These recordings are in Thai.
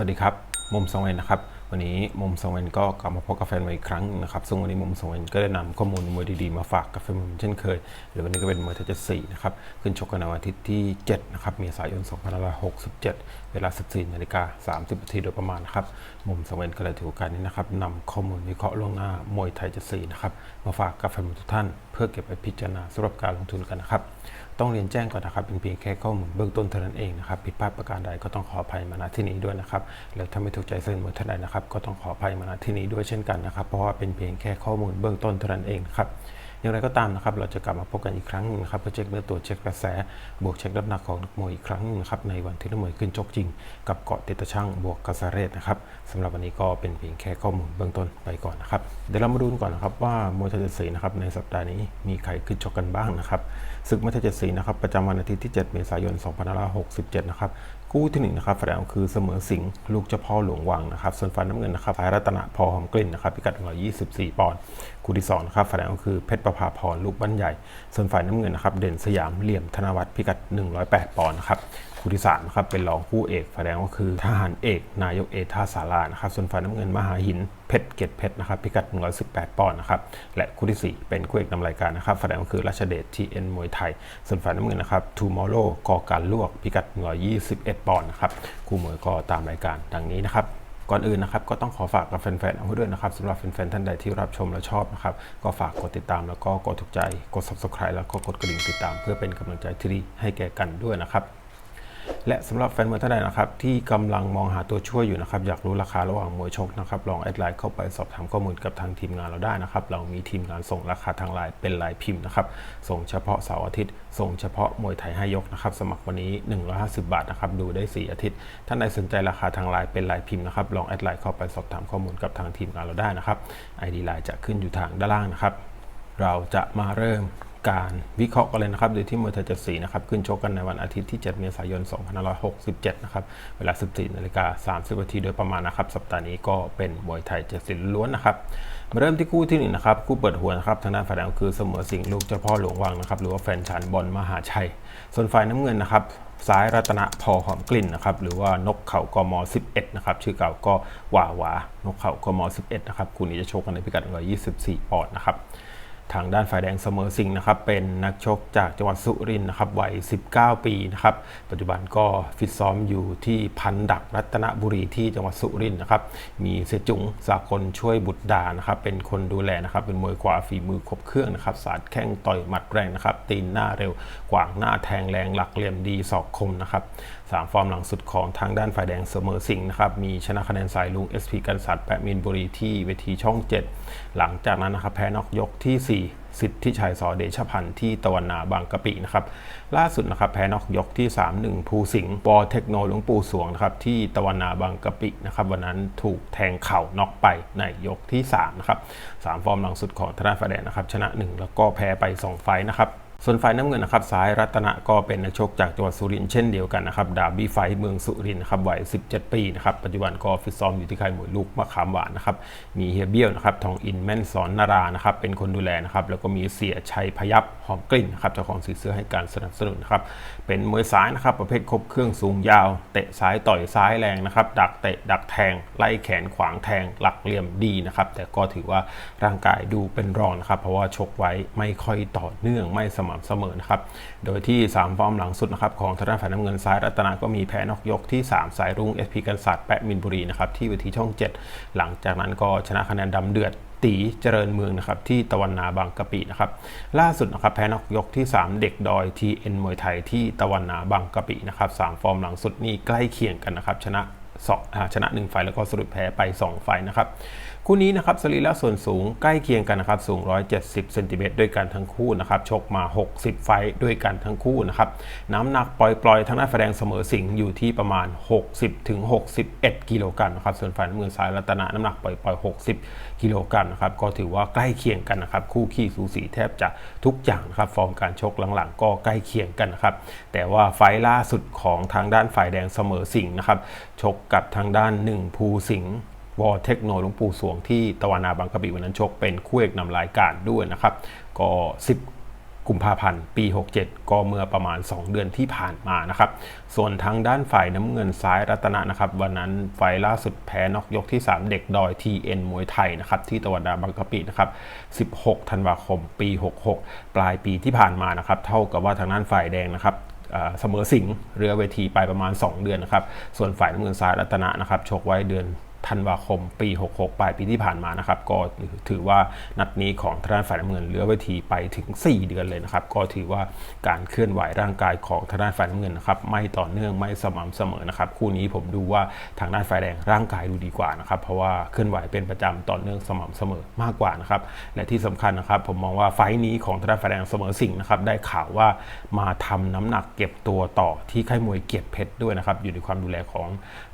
วัสดีครับ มุมสองเวนนะครับ วันนี้มุมสองเวนก็กลับมาพบกับแฟนมวยอีกครั้งนะครับ ซึ่งวันนี้มุมสองเวนก็ได้นำข้อมูลมวยดีๆ มาฝากกับแฟนมวยเช่นเคยหรือวันนี้ก็เป็นมวยไทยเจ็ดสี่นะครับ ขึ้นชกกันในวันอาทิตย์ที่ 7 นะครับเมษายน2567 เวลา 14นาฬิกา30นาทีโดยประมาณนะครับ มุมสองเวนก็เลยถือโอกาสนี้นะครับนำข้อมูลวิเคราะห์ล่วงหน้ามวยไทยเจ็ดสี่นะครับ มาฝากกับแฟนมวยทุกท่าน เพื่อเก็บไปพิจารณาสำหรับการลงทุนกันนะครับ ต้องเรียนแจ้งก่อนนะครับเป็นเพียงแค่ข้อมูลเบื้องต้นเท่านั้นเองนะครับผิดพลาดประการใดก็ต้องขออภัยมาณที่นี้ด้วยนะครับแล้วถ้าไม่ถูกใจเส้นมวยท่านใดนะครับ ก็ต้องขออภัยมาณที่นี้ด้วยเช่นกันนะครับ เพราะว่าเป็นเพียงแค่ข้อมูลเบื้องต้นเท่านั้นเองครับอย่างไรก็ตามนะครับ เราจะกลับมาพบกันอีกครั้งหนึงครับเพื่อเช็คเนื้อตัวเช็คกระแส บวกเช็คน้ำหนักของนักมวยอีกครั้งหนึงครับในวันที่นักมวยขึ้นชกจริง กับเกาะเตตะช่างบวกกระแสเรศนะครับสำหรับวันนี้ก็เป็นเพียงแค่ข้อมูลเบื้องต้นไปก่อนนะครับเดี๋ยวเรามาดูก่อนนะครับว่ามวยไทยเสีนะครับในสัปดาห์นี้มีใครขึ้นชกกันบ้างนะครับ ศึกมวยไทยเจ็ดสีนะครับประจำวันอาทิตย์ที่ 7 เมษายน 2567 นะครับคู่ที่หนึ่งนะครับแสดงคือเสมอสิงห์ลูกเจ้าพ่อหลวงวังนะครับส่วนฝ่ายน้ำเงินนะครับฝ่ายรัตนพอหอมกลิ่นนะครับพิกัด 124 ปอนด์คู่ที่สองนะครับแสดงคือเพชรประภาพรลูกบ้านใหญ่ ส่วนฝ่ายน้ำเงินนะครับเด่นสยามเหลี่ยมธนวัฒน์พิกัด 108 ปอนด์นะครับ คู่ที่สานะครับเป็นรองคู่เอกแสดงก็คือทหารเอกนายกเอท่าสารานะครับส่วนฝ่ายน้ำเงินมหาหินเพชรเกตเพชรนะครับพิกัด 118 ปอนด์นะครับและคู่ที่สี่เป็นคู่เอกนำรายการนะครับแสดงก็คือราชเดชทีเอ็นมวยไทย ส่วนฝ่ายน้ำเงินนะครับทูมอร์โลกอการลวก พิกัด 121 ปอนด์นะครับคู่มวยก็ตามรายการดังนี้นะครับก่อนอื่นนะครับก็ต้องขอฝากกับแฟนๆเอาไว้ด้วยนะครับสำหรับแฟนๆท่านใดที่รับชมและชอบนะครับก็ฝากกดติดตามแล้วก็กดถูกใจ กด subscribe แล้วก็กดกระดิ่งติดตาม เพื่อเป็นกำลังใจที่ดีให้แก่กันด้วยนะครับ และสำหรับแฟนมวยท่านใดนะครับที่กำลังมองหาตัวช่วยอยู่นะครับอยากรู้ราคาระหว่างมวยชกนะครับลองแอดไลน์เข้าไปสอบถามข้อมูลกับทางทีมงานเราได้นะครับเรามีทีมงานส่งราคาทางไลน์เป็นลน์พิมพ์นะครับส่งเฉพาะเสาร์อาทิตย์ ส่งเฉพาะมวยไทยให้ยกนะครับสมัครวันนี้ 150 บาทนะครับดูได้ 4 อาทิตย์ ท่านใดสนใจราคาทางไลน์เป็นลน์พิมพ์นะครับลองแอดไลน์เข้าไปสอบถามข้อมูลกับทางทีมงานเราได้นะครับ ID ไลน์จะขึ้นอยู่ทางด้านล่างนะครับเราจะมาเริ่ม การวิเคราะห์กันเลยนะครับโดยที่มวยไทยเจ็ดสีนะครับขึ้นชกกันในวันอาทิตย์ที่ 7 เมษายน 2567 นะครับเวลา 14นาฬิกา30นาทีโดยประมาณนะครับสัปดาห์นี้ก็เป็นมวยไทยเจ็ดสีล้วนนะครับมาเริ่มที่คู่ที่หนึ่งนะครับ คู่เปิดหัวนะครับทางด้านฝ่ายแดงคือเสมอสิงห์ลูกเจ้าพ่อหลวงวังนะครับหรือว่าแฟนชันบอลมหาชัย ส่วนฝ่ายน้ำเงินนะครับซ้ายรัตนพอหอมกลิ่นนะครับหรือว่านกเขากม 11 นะครับชื่อเก่าก็หวาหวานกเขากม 11 นะครับคู่นี้จะชกกันในพิกัด124 ปอนด์นะครับ ทางด้านฝ่ายแดงเสมอสิงห์นะครับเป็นนักชกจากจังหวัดสุรินทร์นะครับวัย 19 ปีนะครับปัจจุบันก็ฟิตซ้อมอยู่ที่พันดักรัตนบุรีที่จังหวัดสุรินทร์นะครับมีเสจุงสากลช่วยบุตรดานะครับเป็นคนดูแลนะครับเป็นมวยขวาฝีมือครบเครื่องนะครับสาดแข้งต่อยหมัดแรงนะครับตีนหน้าเร็วกวางหน้าแทงแรงหลักเหลี่ยมดีศอกคมนะครับ สามฟอร์มหลังสุดของทางด้านฝ่ายแดงเสมอสิงห์นะครับ มีชนะคะแนนสายลุง SP กันสัตว์แปะมินบุรีที่เวทีช่อง 7 หลังจากนั้นนะครับแพ้นอกยกที่ 4สิทธิชัยสอเดชพันธ์ที่ตะวันนาบางกะปินะครับล่าสุดนะครับแพ้นอกยกที่ 3 1 ภูสิงห์ปอเทคโนหลวงปู่สวงนะครับที่ตะวันนาบางกะปินะครับวันนั้นถูกแทงเข่าน็อกไปในยกที่3นะครับสามฟอร์มหลังสุดของธนาฟ้าแดงนะครับชนะ 1 แล้วก็แพ้ไป 2 ไฟนะครับ ส่วนฝ่ายน้ำเงินนะครับซ้ายรัตนะก็เป็นนักชกจากจังหวัดสุรินทร์เช่นเดียวกันนะครับดาบบี้ไฟเมืองสุรินทร์นะครับวัย 17 ปีนะครับปัจจุบันก็ฟิตซ้อมอยู่ที่ค่ายมวยลูกมะขามหวานนะครับมีเฮียเบี้ยวนะครับทองอินแม่นสอนนารานะครับเป็นคนดูแลนะครับแล้วก็มีเสียชัยพยับหอมกลิ่นนะครับเจ้าของสีเสื้อให้การสนับสนุนนะครับเป็นมวยซ้ายนะครับประเภทครบเครื่องสูงยาว เตะซ้ายต่อยซ้ายแรงนะครับดักเตะดักแทง ไล่แขนขวางแทงหลักเหลี่ยมดีนะครับแต่ก็ถือว่าร่างกายดูเป็นรองนะครับเพราะว่าชกไว้ไม่ค่อยต่อเนื่องไม่สมำเสมอนะครับ โดยที่ 3 ฟอร์มหลังสุดนะครับของทางด้านฝ่ายน้ำเงินซ้ายรัตนาก็มีแพ้นอกยกที่ 3 สายรุ่ง SP กันศาสตร์แปะมินบุรีนะครับที่เวทีช่อง 7 หลังจากนั้นก็ชนะคะแนนดำเดือดตีเจริญเมืองนะครับที่ตะวันนาบางกะปินะครับล่าสุดนะครับแพ้นอกยกที่ 3 เด็กดอยทีเอ็นมวยไทยที่ตะวันนาบางกะปินะครับสามฟอร์มหลังสุดนี่ใกล้เคียงกันนะครับชนะสองชนะ 1 ไฟแล้วก็สรุปแพ้ไป 2 ไฟนะครับ คู่นี้นะครับสรีระส่วนสูงใกล้เคียงกันนะครับสูง 170เซนติเมตรด้วยกันทั้งคู่นะครับชกมา 60 ไฟด้วยกันทั้งคู่นะครับน้ำหนักปล่อยๆทางด้านแสดงเสมอสิงอยู่ที่ประมาณ 60ถึง61 กิโลกรัมนะครับส่วนฝ่ายน้ำเงินสายรัตนะน้ำหนักปล่อยๆ 60 กิโลกรัมนะครับก็ถือว่าใกล้เคียงกันนะครับคู่ขี้สูสีแทบจะทุกอย่างนะครับฟอร์มการชกหลังๆ ก็ใกล้เคียงกันนะครับแต่ว่าไฟล่าสุดของทางด้านฝ่ายแดงเสมอสิงนะครับชกกับทางด้านหนึ่งภูสิงห์ วอเทคโนหลวงปู่สวงที่ตะวันนาบางกะปิวันนั้นชกเป็นคู่เอกนำรายการด้วยนะครับ ก็ 10กุมภาพันธ์ปี 67 ก็เมื่อประมาณ 2 เดือนที่ผ่านมานะครับ ส่วนทางด้านฝ่ายน้ำเงินซ้ายรัตนะนะครับ วันนั้นไฟล์ล่าสุดแพ้น็อกยกที่ 3 เด็กดอย TN มวยไทยนะครับ ที่ตะวันนาบางกะปินะครับ 16 ธันวาคม ปี 66 ปลายปีที่ผ่านมานะครับ เท่ากับว่าทางด้านฝ่ายแดงนะครับเสมอสิงเรือเวทีไปประมาณ 2 เดือนนะครับ ส่วนฝ่ายน้ำเงินซ้ายรัตนะนะครับชกไว้เดือน ธันวาคมปี 66 ปลายปีที่ผ่านมานะครับ ก็ถือว่านัดนี้ของทางด้านฝ่ายน้ำเงินเรือเวทีไปถึง 4 เดือนเลยนะครับ ก็ถือว่าการเคลื่อนไหวร่างกายของทางด้านฝ่ายน้ำเงินนะครับ ไม่ต่อเนื่องไม่สม่ำเสมอนะครับ คู่นี้ผมดูว่าทางด้านฝ่ายแดงร่างกายดูดีกว่านะครับ เพราะว่าเคลื่อนไหวเป็นประจำต่อเนื่องสม่ำเสมอมากกว่านะครับ และที่สำคัญนะครับ ผมมองว่าไฟนี้ของทางด้านฝ่ายแดงเสมอสิ่งนะครับ ได้ข่าวว่ามาทำน้ำหนักเก็บตัวต่อที่ค่ายมวยเกียรติเพชรด้วยนะครับ อยู่ในความดูแลของ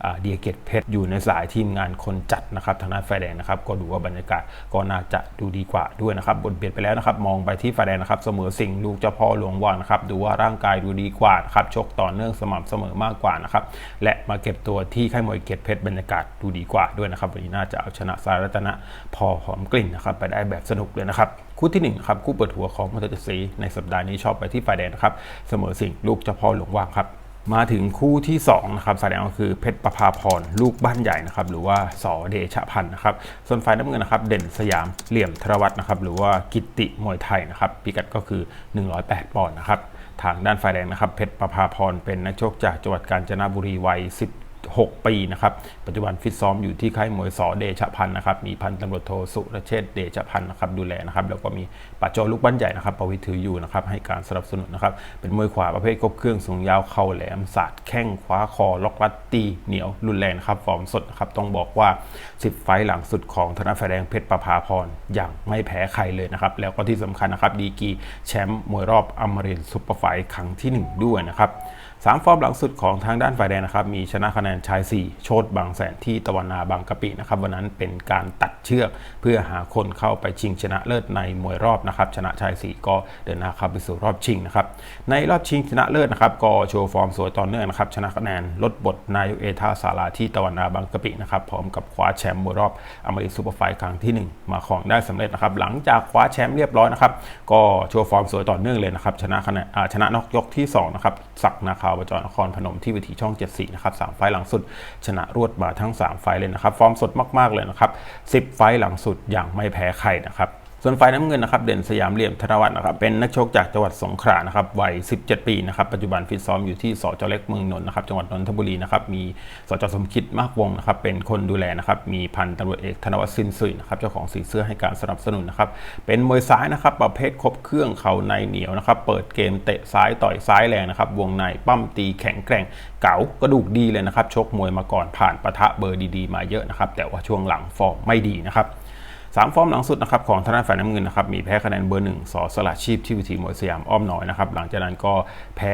อเดียเกียรติเพชรอยู่ในสายทีมงานคนจัดนะครับทางด้านฝ่ายแดงนะครับก็ดูว่าบรรยากาศก็น่าจะดูดีกว่าด้วยนะครับบทเบียดไปแล้วนะครับมองไปที่ฝ่ายแดงนะครับเสมอสิ่งลูกเจ้าพ่อหลวงว่างนะครับดูว่าร่างกายดูดีกว่าครับชกต่อเนื่องสม่ำเสมอมากกว่านะครับและมาเก็บตัวที่ค่ายมวยเกียรติเพชรบรรยากาศดูดีกว่าด้วยนะครับวันนี้น่าจะเอาชนะสายรัตนะพอหอมกลิ่นนะครับไปได้แบบสนุกเลยนะครับคู่ที่หนึ่งครับคู่เปิดหัวของมอเตอร์ซีในสัปดาห์นี้ชอบไปที่ฝ่ายแดงนะครับเสมอสิ่งลูกเจ้าพ่อหลวงว่างครับ มาถึงคู่ที่2นะครับสายแดงก็คือเพชรประภาพรลูกบ้านใหญ่นะครับหรือว่าสอเดชะพันธ์นะครับส่วนฝ่ายน้ำเงินนะครับเด่นสยามเหลี่ยมธรวัฒน์นะครับหรือว่ากิติมวยไทยนะครับพิกัดก็คือ 108 ปอนด์นะครับทางด้านฝ่ายแดงนะครับเพชรประภาพรเป็นนักชกจากจังหวัดกาญจนบุรีวัย10 6 ปีนะครับ ปัจจุบันฟิตซ้อมอยู่ที่ค่ายมวยสอเดชะพันธ์นะครับ มีพันตำรวจโทสุรเชษเดชะพันธ์นะครับดูแลนะครับ แล้วก็มีปัจโจลูกบ้านใหญ่นะครับประวิถืออยู่นะครับให้การสนับสนุนนะครับ เป็นมวยขวาประเภทครบเครื่องสูงยาวเข่าแหลมสาดแข้งคว้าคอล็อกลัดตีเหนียวรุนแรงครับฟอร์มสดครับต้องบอกว่า 10 ไฟล์หลังสุดของธนาไฟแดงเพชรประภาพรอย่างไม่แพ้ใครเลยนะครับ แล้วก็ที่สำคัญนะครับดีกีแชมป์มวยรอบอมรินซุปเปอร์ไฟครั้งที่หนึ่งด้วยนะครับ สามฟอร์มหลังสุดของทางด้านฝ่ายแดงนะครับมีชนะคะแนนชาย 4 โชดบางแสนที่ตะวันนาบางกะปินะครับวันนั้นเป็นการตัดเชือก เพื่อหาคนเข้าไปชิงชนะเลิศในมวยรอบนะครับชนะชาย 4 ก็เดินหน้าเข้าไปสู่รอบชิงนะครับในรอบชิงชนะเลิศนะครับก็โชว์ฟอร์มสวยต่อเนื่องนะครับชนะคะแนนลดบทนายกเอท่าสาราที่ตะวันนาบางกะปินะครับพร้อมกับคว้าแชมป์มวยรอบอเมริกซูเปอร์ไฟท์ครั้งที่ 1 มาของได้สำเร็จนะครับหลังจากคว้าแชมป์เรียบร้อยนะครับก็โชว์ฟอร์มสวยต่อเนื่องเลยนะครับชนะคะแนนชนะนอกยกที่สองนะครับศักดิ์นาคาวบจรนครพนมที่วิธีช่อง 74 นะครับ 3 ไฟล์หลังสุด ชนะรวดมาทั้ง 3 ไฟล์เลยนะครับ ฟอร์มสดมาก ๆ เลยนะครับ 10 ไฟล์หลังสุดอย่างไม่แพ้ใครนะครับ ส่วนฝ่ายน้ำเงินนะครับเด่นสยามเหลี่ยมธนวัฒน์นะครับเป็นนักชกจากจังหวัดสงขลานะครับวัย 17 ปีนะครับปัจจุบันฟิตซ้อมอยู่ที่สจเล็กเมืองนนท์นะครับจังหวัดนนทบุรีนะครับมีสจสมคิดมากวงนะครับเป็นคนดูแลนะครับมีพันตำรวจเอกธนวัฒน์สินสุยนะครับเจ้าของสีเสื้อให้การสนับสนุนนะครับเป็นมวยซ้ายนะครับประเภทครบเครื่องเข่าในเหนียวนะครับเปิดเกมเตะซ้ายต่อยซ้ายแรงนะครับวงในปั้มตีแข็งแกร่งเก๋ากระดูกดีเลยนะครับชกมวยมาก่อนผ่านปะทะเบอร์ดีๆมาเยอะนะครับแต่ว่าช่วงหลังฟอร์มไม่ดีนะครับ สามฟอร์มหลังสุดนะครับของทางด้านฝ่ายน้ำเงินนะครับมีแพ้คะแนนเบอร์หนึ่งสอสละชีพที่วิธีมวยสยามอ้อมน้อยนะครับหลังจากนั้นก็แพ้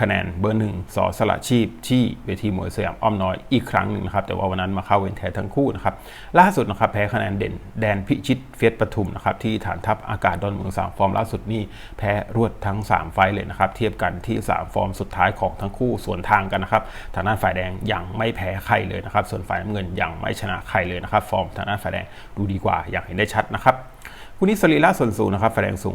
คะแนนเบอร์หนึ่งสอสละชีพ ที่เวทีมวยสยามอ้อมน้อยอีกครั้งหนึ่งนะครับ แต่ว่าวันนั้นมาเข้าเวนแทนทั้งคู่นะครับ ล่าสุดนะครับแพ้คะแนนเด่นแดนพิชิตเฟียสปทุมนะครับที่ฐานทัพอากาศดอนเมืองสามฟอร์มล่าสุดนี่แพ้รวดทั้ง 3 ไฟเลยนะครับ เทียบกันที่ 3 ฟอร์มสุดท้ายของทั้งคู่สวนทางกันนะครับทางด้านฝ่ายแดงยังไม่แพ้ใครเลยนะครับส่วนฝ่ายน้ำเงินยังไม่ชนะใครเลยนะครับ ฟอร์มทางด้านฝ่ายแดงดูดีกว่าอย่างเห็นได้ชัดนะครับ คู่นี้สรีระส่วนสูงนะครับฝ่ายแดงสูง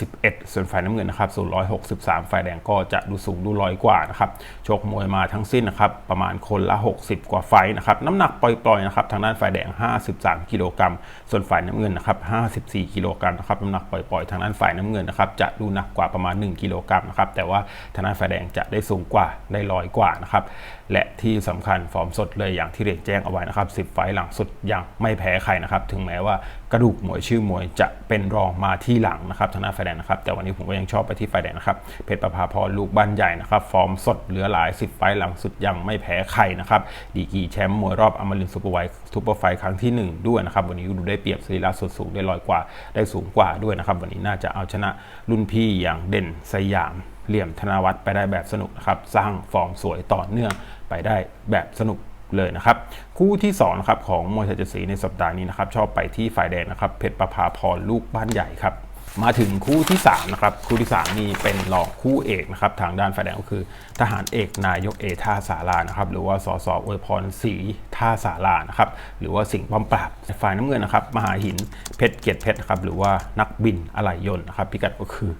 171 ส่วนฝ่ายน้ำเงินนะครับสูง 163 ฝ่ายแดงก็จะดูสูงดูลอยกว่านะครับชกมวยมาทั้งสิ้นนะครับประมาณคนละ 60 กว่าไฟนะครับน้ำหนักปล่อยๆนะครับทางด้านฝ่ายแดง 53 กิโลกรัมส่วนฝ่ายน้ำเงินนะครับ54 กิโลกรัมนะครับน้ำหนักปล่อยๆ ทางด้านฝ่ายน้ำเงินนะครับจะดูหนักกว่าประมาณ 1 กิโลกรัมนะครับแต่ว่าทางด้านฝ่ายแดงจะได้สูงกว่าได้ลอยกว่านะครับและที่สำคัญฟอร์มสดเลยอย่างที่เรียนแจ้งเอาไว้นะครับ10 ไฟหลังสุดยังไม่แพ้ใครนะครับถึงแม้ว่ากระดูกมวยชื่อมวยจะะเป็นรองมาที่หลังนะครับทางด้าไฟแดงนะครับแต่วันนี้ผมก็ยังชอบไปที่ไฟแดงนะครับเพชรประภาพรลูกบ้านใหญ่นะครับฟอร์มสดเหลือหลาย 10 ไฟหลังสุดยังไม่แพ้ใครนะครับดีกีแชมป์มวยรอบอมรินทร์ซูเปอร์ไวท์ซูเปอร์ไฟครั้งที่ 1 ด้วยนะครับวันนี้ดูได้เปรียบสรีระส่วนสูงได้ลอยกว่าได้สูงกว่าด้วยนะครับวันนี้น่าจะเอาชนะรุ่นพี่อย่างเด่นสยามเหลี่ยมธนวัฒน์ไปได้แบบสนุกนะครับสร้างฟอร์มสวยต่อเนื่องไปได้แบบสนุก เลยนะครับ คู่ที่2นะครับของมวยไทยเจ็ดสีในสัปดาห์นี้นะครับชอบไปที่ฝ่ายแดงนะครับเพชรประภาพรลูกบ้านใหญ่ครับมาถึงคู่ที่3นะครับคู่ที่ 3 นี่เป็นรองคู่เอกนะครับทางด้านฝ่ายแดงก็คือ ทหารเอกนายกเอท่าสารานะครับหรือว่าสสอวยพรศรีท่าสารานะครับหรือว่าสิงห์ป้อมปราบฝ่ายน้ำเงินนะครับมหาหินเพชรเกียรติเพชรนะครับหรือว่านักบินอะไหล่ยนต์นะครับพิกัดก็คือ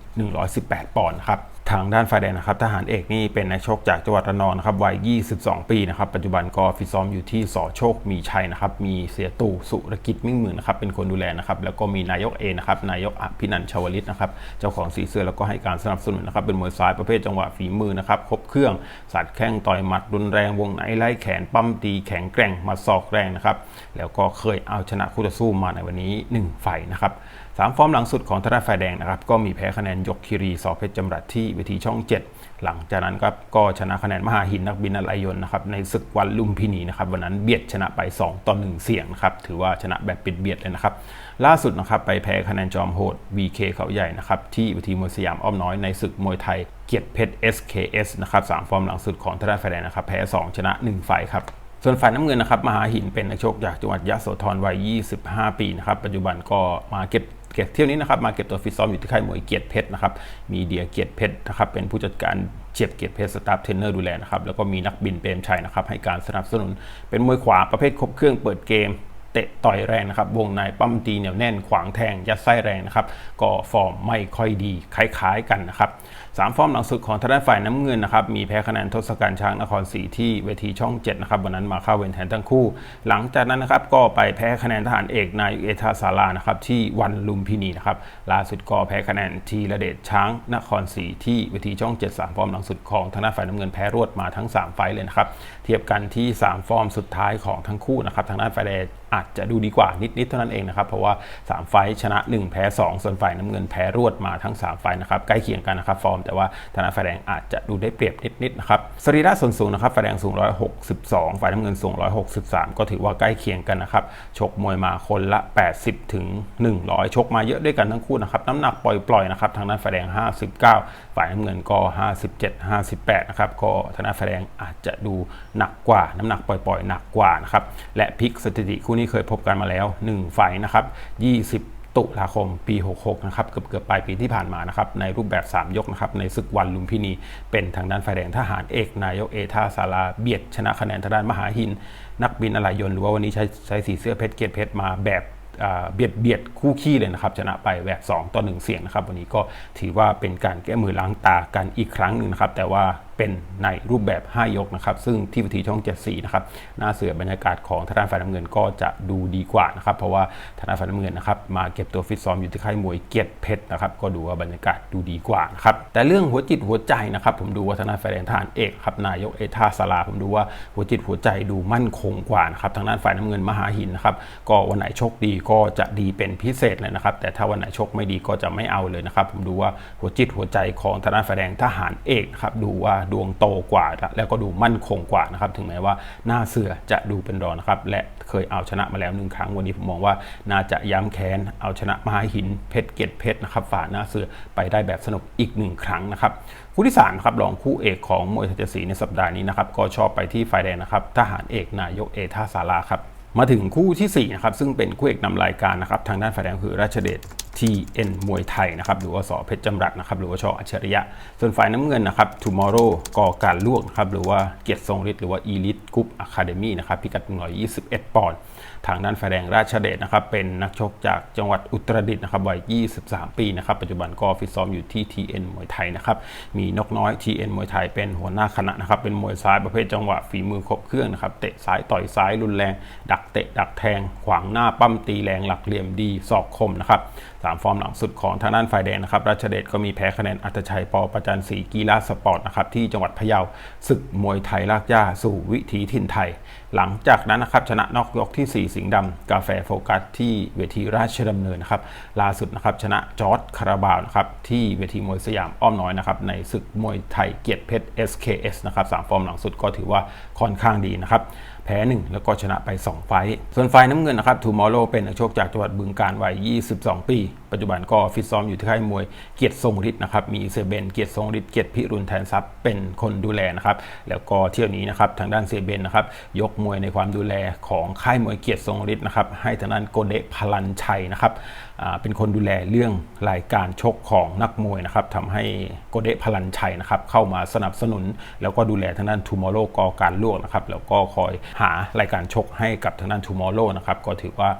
118 ปอนด์ครับ ทางด้านฝ่ายแดงนะครับทหารเอกนี่เป็นนักชกจากจังหวัดระนองนะครับวัย 22 ปีนะครับปัจจุบันก็ฟิตซ้อมอยู่ที่สอโชคมีชัยนะครับมีเสียตู่สุรกิจมิ่งหมื่นนะครับเป็นคนดูแลนะครับแล้วก็มีนายกเอนะครับนายกอภินันท์ชวลิตนะครับเจ้าของสีเสื้อแล้วก็ให้การสนับสนุนนะครับเป็นมวยซ้ายประเภทจังหวะฝีมือนะครับครบเครื่องสัดแข้งต่อยหมัดรุนแรงวงในไล่แขนปั้มตีแข็งแกร่งมาศอกแรงนะครับแล้วก็เคยเอาชนะคู่ต่อสู้มาในวันนี้1ไฟนะครับ สามฟอร์มหลังสุดของทางด้าฝ่ายแดงนะครับก็มีแพ้คะแนนยกคีรีสอเพชรจำรัดที่เวทีช่อง 7 หลังจากนั้นครับก็ชนะคะแนนมหาหินนักบินอล่ยนนะครับในศึกวันลุมพินีนะครับวันนั้นเบียดชนะไป 2 ต่อ 1 เสียงนะครับถือว่าชนะแบบปิดเบียดเลยนะครับล่าสุดนะครับไปแพ้คะแนนจอมโหด BK เขาใหญ่นะครับที่เวทีมวยสยามอ้อมน้อยในศึกมวยไทยเกียรติเพชร SKS นะครับสามฟอร์มหลังสุดของทางด้าฝ่ายแดงนะครับแพ้2ชนะ1ไฟครับส่วนฝ่ายน้ำเงินนะครับมหาหินเป็นนักชกจากจังหวัดยะโสธรวัย 25 ปีนะครับปัจจุบันก็มาเก็บ เก็บเที่ยวนี้นะครับมาเก็บตัวฟิตซ้อมอยู่ที่ค่ายมวยเกียรติเพชรนะครับมีเดียเกียรติเพชรนะครับเป็นผู้จัดการเจียบเกียรติเพชรสตาฟเทรนเนอร์ดูแลนะครับแล้วก็มีนักบินเปรมชัยนะครับให้การสนับสนุน เป็นมวยขวาประเภทครบเครื่องเปิดเกมเตะต่อยแรงนะครับวงในปั้มตีเหนียวแน่นขวางแทงยัดไส้แรงนะครับก็ฟอร์มไม่ค่อยดีคล้ายๆกันนะครับ สามฟอร์มหลังสุดของทางด้านฝ่ายน้ำเงินนะครับมีแพ้คะแนนทศกัณฐ์ช้างนครศรีที่เวทีช่อง 7 นะครับวันนั้นมาเข้าเวนแทนทั้งคู่ หลังจากนั้นนะครับก็ไปแพ้คะแนนทหารเอกนายเอทาสารานะครับที่วันลุมพินีนะครับล่าสุดก็แพ้คะแนนทีระเดชช้างนครศรีที่เวทีช่อง 7 3 ฟอร์มหลังสุดของทางด้านฝ่ายน้ำเงินแพ้รวดมาทั้ง 3 ไฟเลยนะครับเทียบกันที่ 3 ฟอร์มสุดท้ายของทั้งคู่นะครับทางด้านฝ่ายแดงอาจจะดูดีกว่านิดๆเท่านั้นเองนะครับเพราะว่า 3 ไฟชนะ 1 แพ้ 2 ส่วนฝ่ายน้ำเงินแพ้รวดมาทั้ง 3 ไฟนะครับใกล้เคียงกันนะครับฟอร์มแต่ว่าทางด้านฝ่ายแดงอาจจะดูได้เปรียบนิดๆนะครับสรีระส่วนสูงนะครับฝ่ายแดงสูง 162 ฝ่ายน้ำเงินสูง 163 ก็ถือว่าใกล้เคียงกันนะครับชกมวยมาคนละ 80 ถึง 100 ชกมาเยอะด้วยกันทั้งคู่นะครับน้ำหนักปล่อยๆนะครับทางด้านฝ่ายแดง 59 ฝ่ายน้ำเงินก็ 57 58 นะครับก็ทางด้านฝ่ายแดงอาจจะดูหนักกว่าน้ำหนักปล่อยๆหนักกว่านะครับและพลิกสถิติคู่นี้เคยพบกันมาแล้ว 1 ไฟนะครับ20 ตุลาคมปี 66 นะครับเกือบเกือบปลายปีที่ผ่านมานะครับในรูปแบบ 3 ยกนะครับในศึกวันลุมพินี เป็นทางด้านฝ่ายแดงทหารเอกนายกเอท่าสาราเบียดชนะคะแนนทางด้านมหาหิน นักบินอะไหล่ยนหรือว่าวันนี้ใช้ใช้สีเสื้อเพชรเกียรติเพชรมาแบบเบียดเบียดคู่ขี้เลยนะครับชนะไปแบบ 2 ต่อ 1 เสียงนะครับ วันนี้ก็ถือว่าเป็นการแก้มือล้างตากันอีกครั้งหนึ่งนะครับ แต่ว่าเป็นในรูปแบบ 5 ยกนะครับ ซึ่งที่วิธีช่อง 74 นะครับ หน้าเสือบรรยากาศของทางด้านฝ่ายน้ำเงินก็จะดูดีกว่านะครับ เพราะว่าทางด้านฝ่ายน้ำเงินนะครับ มาเก็บตัวฟิตซ้อมอยู่ที่ค่ายมวยเกียรติเพชรนะครับ ก็ดูว่าบรรยากาศดูดีกว่านะครับ แต่เรื่องหัวจิตหัวใจนะครับ ผมดูว่าทางด้านฝ่ายแดงทหารเอกครับ นายกเอท่าสลา ผมดูว่าหัวจิตหัวใจดูมั่นคงกว่านะครับ ทางด้านฝ่ายน้ำเงินมหาหินนะครับ ก็วันไหนโชคดีก็จะดีเป็นพิเศษเลยนะครับ แต่ถ้าวันไหนโชคไม่ดีก็จะไม่เอาเลยนะครับ ผมดูว่าหัวจิตหัวใจของทางด้านฝ่ายแดงทหารเอกครับ ดูว่าดวงโตกว่า แล้วก็ดูมั่นคงกว่านะครับถึงแม้ว่าหน้าเสือจะดูเป็นรองนะครับและเคยเอาชนะมาแล้วหนึ่งครั้งวันนี้ผมมองว่าน่าจะย้ำแค้นเอาชนะมหาหินเพชรเกตเพชรนะครับฝ่าหน้าเสือไปได้แบบสนุกอีกหนึ่งครั้งนะครับคู่ที่3ครับรองคู่เอกของมวยไทยศรีในสัปดาห์นี้นะครับก็ชอบไปที่ฝ่ายแดงนะครับทหารเอกนายกเอท่าสาราครับมาถึงคู่ที่4นะครับซึ่งเป็นคู่เอกนำรายการนะครับทางด้านฝ่ายแดงคือราชเดช TN มวยไทยนะครับหรือว่าสอเพชรจำรัดนะครับหรือว่าชออัจฉริยะ ส่วนฝ่ายน้ำเงินนะครับ Tomorrow ก่อการลวกนะครับหรือว่าเกียรติทรงฤทธิ์หรือว่า Elite Group Academy นะครับพิกัด 121 ปอนด์ทางด้านฝ่ายแดงราชเดชนะครับเป็นนักชกจากจังหวัดอุตรดิตถ์นะครับวัย 23 ปีนะครับปัจจุบันก็ฟิตซ้อมอยู่ที่ TN มวยไทยนะครับมีนกน้อย TN มวยไทยเป็นหัวหน้าคณะนะครับเป็นมวยซ้ายประเภทจังหวะฝีมือครบเครื่องนะครับเตะซ้ายต่อยซ้ายรุนแรง ดักเตะดักแทง ขวางหน้าปั้มตีแรงหลักเหลี่ยมดีศอกคมนะครับสามฟอร์มหลังสุดของทางด้านฝ่ายแดงนะครับราชเดชก็มีแพ้คะแนนอัตชัยปอประจันศรีกีฬาสปอร์ตนะครับที่จังหวัดพะเยาศึกมวยไทยลากย่าสู่วิถีถิ่นไทย หลังจากนั้นนะครับชนะนอกยกที่ 4 สิงห์ดำกาแฟโฟกัสที่เวทีราชดำเนินนะครับล่าสุดนะครับชนะจอร์ดคาราบาวนะครับที่เวทีมวยสยามอ้อมน้อยนะครับในศึกมวยไทยเกียรติเพชร SKS นะครับสามฟอร์มหลังสุดก็ถือว่าค่อนข้างดีนะครับแพ้ 1 แล้วก็ชนะไป 2 ไฟส่วนฝ่ายน้ำเงินนะครับทูมอโลเป็นนักชกจากจังหวัดบึงการวัย 22 ปี ปัจจุบันก็ฟิตซ้อมอยู่ที่ค่ายมวยเกียรติทรงฤทธิ์นะครับมีเซเบนเกียรติทรงฤทธิ์เกียรติพิรุณแทนทรัพย์เป็นคนดูแลนะครับแล้วก็เที่ยวนี้นะครับทางด้านเซเบนนะครับยกมวยในความดูแลของค่ายมวยเกียรติทรงฤทธิ์นะครับให้ทางด้านโกเดะพลันชัยนะครับเป็นคนดูแลเรื่องรายการชกของนักมวยนะครับทำให้โกเดะพลันชัยนะครับเข้ามาสนับสนุน แล้วก็ดูแลทางด้านทูมอร์โลกอการลวกนะครับแล้วก็คอยหารายการชกให้กับทางด้านทูมอร์โลนะครับก็ถือว่า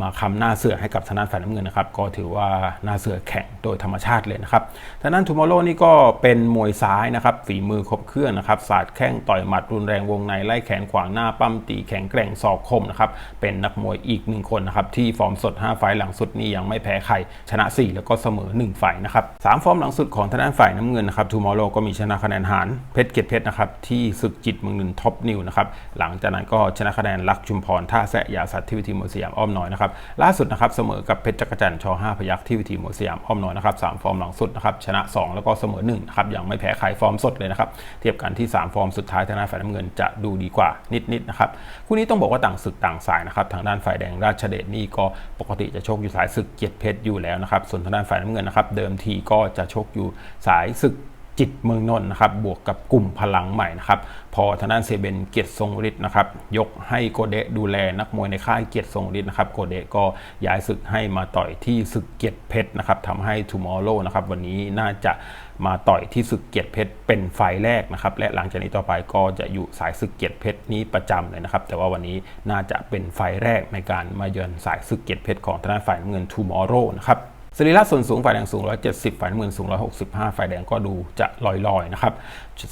มาคำหน้าเสือให้กับทางด้านฝ่ายน้ำเงินนะครับก็ถือว่าหน้าเสือแข็งโดยธรรมชาติเลยนะครับทางด้านทูมอร์โลนี่ก็เป็นมวยซ้ายนะครับฝีมือครบเครื่องนะครับศาสตร์แข้งต่อยหมัดรุนแรงวงในไล่แขนขวางหน้าปั้มตีแข็งแกร่งศอกคมนะครับเป็นนักมวยอีกหนึ่งคนนะครับที่ฟอร์มสด 5 ไฟล์หลังสุดนี้ยังไม่แพ้ใคร ชนะ 4 แล้วก็เสมอ1ไฟล์นะครับสามฟอร์มหลังสุดของทางด้านฝ่ายน้ำเงินนะครับทูมอร์โลก็มีชนะคะแนนหารเพชรเกียรติเพชรนะครับที่ศึกจิตเมืองนนท็อปนิวนะครับหลังจากนั้นก็ชนะคะแนนลักชุมพรท่าแซะยาสัตว์ที่วิธีมวยสยามอ้อมน้อยนะครับล่าสุดนะครับเสมอกับเพชรจักรจันทร์ช5พยัคฆ์ที่วิธีมวยสยามอ้อมน้อยนะครับสามฟอร์มหลังสุดนะครับชนะ 2 แล้วก็เสมอ1นะครับยังไม่แพ้ใครฟอร์มสดเลยนะครับเทียบกันที่ 3 ฟอร์มสุดท้ายทางด้านฝ่ายน้ำเงินจะดูดีกว่านิดๆนะครับคู่นี้ต้องบอกว่าต่างศึกต่างสายนะครับทางด้านฝ่ายแดงราชเดชนี่ก็ปกติจะชกอยู่สายศึกเกียรติเพชรอยู่แล้วนะครับ ส่วนทางด้านฝ่ายน้ำเงินนะครับ เดิมทีก็จะชกอยู่สายศึก จิตเมืองนนท์นะครับบวกกับกลุ่มพลังใหม่นะครับพอทางด้านเซเบนเกียรติทรงฤทธิ์นะครับยกให้โกเดะดูแลนักมวยในค่ายเกียรติทรงฤทธิ์นะครับโกเดะก็ย้ายศึกให้มาต่อยที่ศึกเกียรติเพชรนะครับทำให้ทูมอร์โลนะครับวันนี้น่าจะมาต่อยที่ศึกเกียรติเพชรเป็นไฟแรกนะครับและหลังจากนี้ต่อไปก็จะอยู่สายศึกเกียรติเพชรนี้ประจำเลยนะครับแต่ว่าวันนี้น่าจะเป็นไฟแรกในการมาเยือนสายศึกเกียรติเพชรของทางด้านฝ่ายเงินทูมอร์โลนะครับ สรีระส่วนสูงฝ่ายแดงสูง 170 ฝ่ายน้ำเงินสูง 165 ฝ่ายแดงก็ดูจะลอยๆนะครับ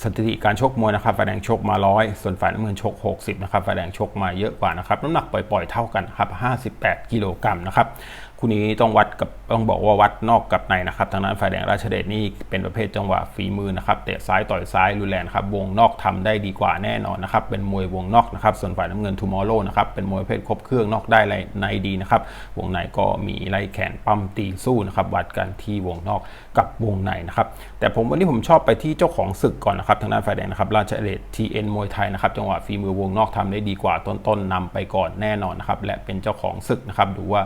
สถิติการชกมวยนะครับฝ่ายแดงชกมา 100 ส่วนฝ่ายน้ำเงินชก 60 นะครับฝ่ายแดงชกมาเยอะกว่านะครับน้ำหนักปล่อยๆเท่ากันครับ 58 กิโลกรัมนะครับ คู่นี้ต้องวัดกับต้องบอกว่าวัดนอกกับในนะครับทางนั้นฝ่ายแดงราชเดชนี่เป็นประเภทจังหวะฝีมือนะครับเตะซ้ายต่อยซ้ายรุนแรงครับวงนอกทำได้ดีกว่าแน่นอนนะครับเป็นมวยวงนอกนะครับส่วนฝ่ายน้ำเงินทูมอร์โลนะครับเป็นมวยประเภทครบเครื่องนอกได้ในดีนะครับวงในก็มีไล่แขนปั้มตีสู้นะครับวัดกันที่วงนอกกับวงในนะครับแต่ผมวันนี้ผมชอบไปที่เจ้าของศึกก่อนนะครับทางด้านฝ่ายแดงนะครับราชเดชทีเอ็นมวยไทยนะครับจังหวะฝีมือวงนอกทำได้ดีกว่าต้นๆนำไปก่อนแน่นอนนะครับและเป็นเจ้าของศึกนะครับดูว่า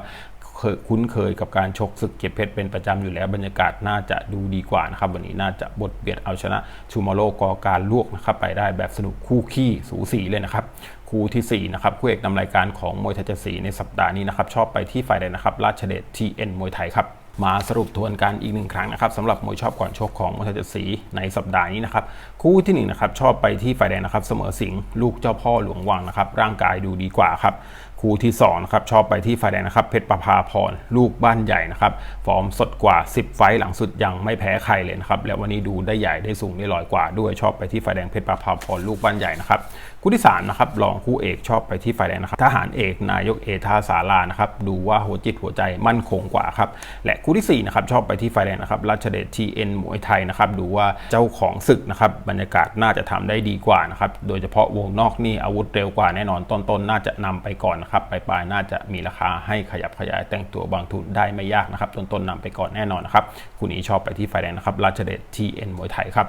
คุ้นเคยกับการชกศึกเก็บเพชรเป็นประจำอยู่แล้วบรรยากาศน่าจะดูดีกว่านะครับวันนี้น่าจะบทเบียดเอาชนะชูมาโลกอการลวกนะครับไปได้แบบสนุกคู่ขี้สูสีเลยนะครับคู่ที่4นะครับคู่เอกนำรายการของมวยไทยเจ็ดสีในสัปดาห์นี้นะครับชอบไปที่ฝ่ายใดนะครับราชเดชทีเอ็นมวยไทยครับมาสรุปทวนกันอีกหนึ่งครั้งนะครับสำหรับมวยชอบก่อนชกของมวยไทยเจ็ดสีในสัปดาห์นี้นะครับคู่ที่หนึ่งนะครับชอบไปที่ฝ่ายแดงนะครับเสมอสิงลูกเจ้าพ่อหลวงวังนะครับร่างกายดูดีกว่าครับ คู่ที่2นะครับชอบไปที่ฝ่ายแดงนะครับเพชรประภาพรลูกบ้านใหญ่นะครับฟอร์มสดกว่า 10 ไฟต์หลังสุดยังไม่แพ้ใครเลยนะครับและวันนี้ดูได้ใหญ่ได้สูงได้ลอยกว่าด้วยชอบไปที่ฝ่ายแดงเพชรประภาพรลูกบ้านใหญ่นะครับคู่ที่3นะครับรองคู่เอกชอบไปที่ฝ่ายแดงนะครับทหารเอกนายกเอทาสารานะครับดูว่าหัวจิตหัวใจมั่นคงกว่าครับและคู่ที่4นะครับชอบไปที่ฝ่ายแดงนะครับราชเดชทีเอ็นมวยไทยนะครับดูว่าเจ้าของศึกนะครับบรรยากาศน่าจะทำได้ดีกว่านะครับโดยเฉพาะวงนอกนี่อาวุธเร็วกว่าแน่นอนต้นๆน่าจะนำไปก่อนนะครับปลายๆน่าจะมีราคาให้ขยับขยายแต่งตัวบางทุนได้ไม่ยากนะครับต้นๆนำไปก่อนแน่นอนนะครับคู่นี้ชอบไปที่ฝ่ายแดงนะครับราชเดชทีเอ็นมวยไทยครับ